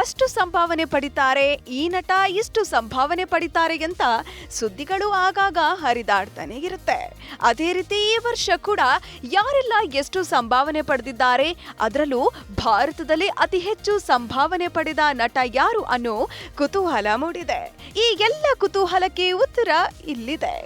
ಅಷ್ಟು ಸಂಭಾವನೆ ಪಡಿತಾರೆ, ಈ ನಟ ಇಷ್ಟು ಸಂಭಾವನೆ ಪಡಿತಾರೆ ಅಂತ ಸುದ್ದಿಗಳು ಆಗಾಗ ಹರಿದಾಡ್ತಾನೆ ಇರುತ್ತೆ. ಅದೇ ರೀತಿ ಈ ವರ್ಷ ಕೂಡ ಯಾರೆಲ್ಲ ಎಷ್ಟು ಸಂಭಾವನೆ ಪಡೆದಿದ್ದಾರೆ, ಅದರಲ್ಲೂ ಭಾರತದಲ್ಲಿ ಅತಿ ಹೆಚ್ಚು ಸಂಭಾವನೆ ಪಡೆದ ನಟ ಯಾರು ಅನ್ನೋ ಕುತೂಹಲ ಮೂಡಿದೆ. ಈ ಎಲ್ಲ ಕುತೂಹಲಕ್ಕೆ ಉತ್ತರ ಇಲ್ಲಿದೆ.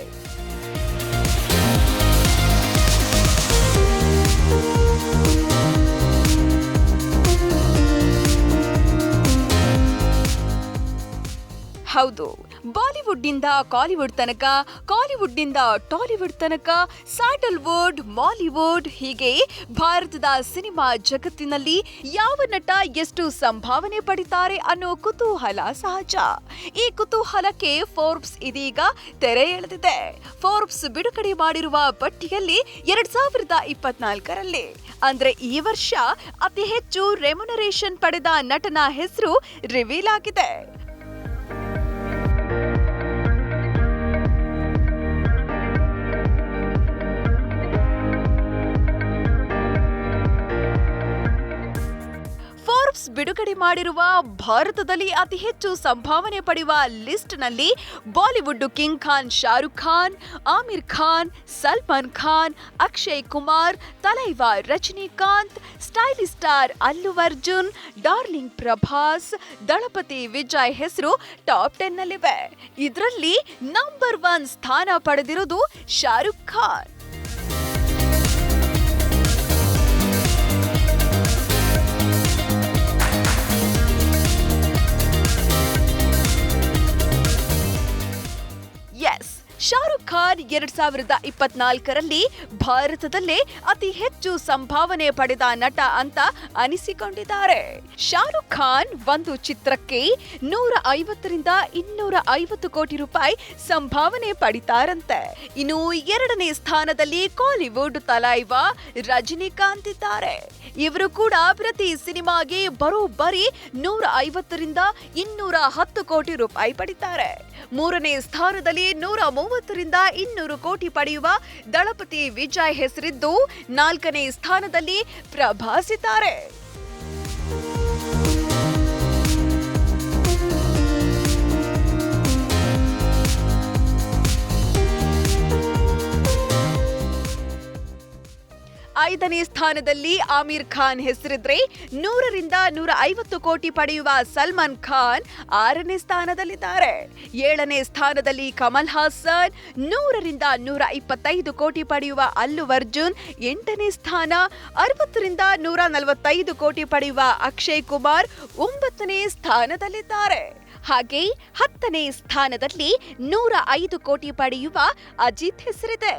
ಹೌದು. ಬಾಲಿವುಡ್ನಿಂದ ಕಾಲಿವುಡ್ ತನಕ, ಕಾಲಿವುಡ್ನಿಂದ ಟಾಲಿವುಡ್ ತನಕ ಸ್ಯಾಟಲ್ವುಡ್ ಮಾಲಿವುಡ್ ಹೀಗೆ ಭಾರತದ ಸಿನಿಮಾ ಜಗತ್ತಿನಲ್ಲಿ ಯಾವ ನಟ ಎಷ್ಟು ಸಂಭಾವನೆ ಪಡಿತಾರೆ ಅನ್ನೋ ಕುತೂಹಲ ಸಹಜ. ಈ ಕುತೂಹಲಕ್ಕೆ ಫೋರ್ಬ್ಸ್ ಇದೀಗ ತೆರೆ ಎಳೆದಿದೆ. ಫೋರ್ಬ್ಸ್ ಬಿಡುಗಡೆ ಮಾಡಿರುವ ಪಟ್ಟಿಯಲ್ಲಿ ಎರಡ್ ಸಾವಿರದ ಇಪ್ಪತ್ನಾಲ್ಕರಲ್ಲಿ. ಅಂದ್ರೆ ಈ ವರ್ಷ ಅತಿ ಹೆಚ್ಚು ರೆಮ್ಯುನರೇಷನ್ ಪಡೆದ ನಟನ ಹೆಸರು ರಿವೀಲ್ ಆಗಿದೆ. ಬಿಡುಗಡೆ ಮಾಡಿರುವ ಭಾರತದಲ್ಲಿ ಅತಿ ಹೆಚ್ಚು ಸಂಭಾವನೆ ಪಡೆಯುವ ಲಿಸ್ಟ್ನಲ್ಲಿ Bollywood king Khan, Shahrukh Khan, Aamir Khan, Salman Khan, Akshay Kumar, Thalaiva Rajinikanth, stylish star Allu Arjun, darling Prabhas, Thalapathy Vijay ಹೆಸರು ಟಾಪ್ ಟೆನ್ನಲ್ಲಿವೆ. ಇದರಲ್ಲಿ ನಂಬರ್ ಒನ್ ಸ್ಥಾನ ಪಡೆದಿರೋದು ಶಾರುಖ್ ಖಾನ್. ಖಾನ್ ಎರಡ್ ಸಾವಿರದ ಇಪ್ಪತ್ನಾಲ್ಕರಲ್ಲಿ ಭಾರತದಲ್ಲೇ ಅತಿ ಹೆಚ್ಚು ಸಂಭಾವನೆ ಪಡೆದ ನಟ ಅಂತ ಅನಿಸಿಕೊಂಡಿದ್ದಾರೆ. ಶಾರುಖ್ ಖಾನ್ ಒಂದು ಚಿತ್ರಕ್ಕೆ ನೂರ ಐವತ್ತರಿಂದ ಇನ್ನೂರ ಐವತ್ತು ಕೋಟಿ ರೂಪಾಯಿ ಸಂಭಾವನೆ ಪಡಿತಾರಂತೆ. ಇನ್ನು ಎರಡನೇ ಸ್ಥಾನದಲ್ಲಿ ಕಾಲಿವುಡ್ ತಲೈವ ರಜನಿಕಾಂತ್ ಇದ್ದಾರೆ. ಇವರು ಕೂಡ ಪ್ರತಿ ಸಿನಿಮಾಗೆ ಬರೋಬ್ಬರಿ ನೂರ ಐವತ್ತರಿಂದ ಇನ್ನೂರ ಹತ್ತು ಕೋಟಿ ರೂಪಾಯಿ ಪಡಿತಾರೆ. ಮೂರನೇ ಸ್ಥಾನದಲ್ಲಿ ನೂರ ಮೂವತ್ತರಿಂದ ಇನ್ನೂರು ಕೋಟಿ ಪಡೆಯುವ ದಳಪತಿ ವಿಜಯ್ ಹೆಸರಿದ್ದು ನಾಲ್ಕನೇ ಸ್ಥಾನದಲ್ಲಿ ಪ್ರಭಾಸ್ ಐದನೇ ಸ್ಥಾನದಲ್ಲಿ ಆಮೀರ್ ಖಾನ್ ಹೆಸರಿದ್ರೆ ನೂರರಿಂದ ನೂರ ಐವತ್ತು ಕೋಟಿ ಪಡೆಯುವ ಸಲ್ಮಾನ್ ಖಾನ್ ಆರನೇ ಸ್ಥಾನದಲ್ಲಿದ್ದಾರೆ. ಏಳನೇ ಸ್ಥಾನದಲ್ಲಿ ಕಮಲ್ ಹಾಸನ್ ನೂರರಿಂದ ನೂರ ಇಪ್ಪತ್ತೈದು ಕೋಟಿ ಪಡೆಯುವ ಅಲ್ಲು ಅರ್ಜುನ್. ಎಂಟನೇ ಸ್ಥಾನ ಅರವತ್ತರಿಂದ ನೂರ ನಲವತ್ತೈದು ಕೋಟಿ ಪಡೆಯುವ ಅಕ್ಷಯ್ ಕುಮಾರ್ ಒಂಬತ್ತನೇ ಸ್ಥಾನದಲ್ಲಿದ್ದಾರೆ. ಹಾಗೆ ಹತ್ತನೇ ಸ್ಥಾನದಲ್ಲಿ ನೂರ ಐದು ಕೋಟಿ ಪಡೆಯುವ ಅಜಿತ್ ಹೆಸರಿದೆ.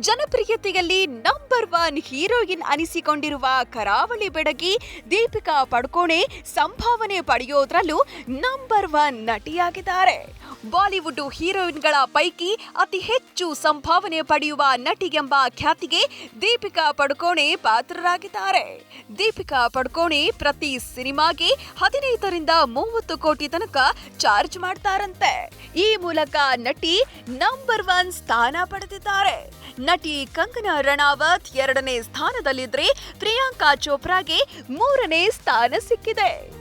ಜನಪ್ರಿಯತೆಯಲ್ಲಿ ನಂಬರ್ ಒನ್ ಹೀರೋಯಿನ್ ಅನಿಸಿಕೊಂಡಿರುವ ಕರಾವಳಿ ಬೆಡಗಿ ದೀಪಿಕಾ ಪಡ್ಕೋಣೆ ಸಂಭಾವನೆ ಪಡೆಯೋದ್ರಲ್ಲೂ ನಂಬರ್ ಒನ್ ನಟಿಯಾಗಿದ್ದಾರೆ. ಬಾಲಿವುಡ್ ಹೀರೋಯಿನ್ಗಳ ಪೈಕಿ ಅತಿ ಹೆಚ್ಚು ಸಂಭಾವನೆ ಪಡೆಯುವ ನಟಿ ಎಂಬ ಖ್ಯಾತಿಗೆ ದೀಪಿಕಾ ಪಡ್ಕೋಣೆ ಪಾತ್ರರಾಗಿದ್ದಾರೆ. ದೀಪಿಕಾ ಪಡ್ಕೋಣೆ ಪ್ರತಿ ಸಿನಿಮಾಗೆ ಹದಿನೈದರಿಂದ ಮೂವತ್ತು ಕೋಟಿ ತನಕ ಚಾರ್ಜ್ ಮಾಡ್ತಾರಂತೆ. ಈ ಮೂಲಕ ನಟಿ ನಂಬರ್ ಒನ್ ಸ್ಥಾನ ಪಡೆದಿದ್ದಾರೆ. ನಟಿ ಕಂಗನಾ ರಣಾವತ್ ಎರಡನೇ ಸ್ಥಾನದಲ್ಲಿದ್ರೆ ಪ್ರಿಯಾಂಕಾ ಚೋಪ್ರಾಗೆ ಮೂರನೇ ಸ್ಥಾನ ಸಿಕ್ಕಿದೆ.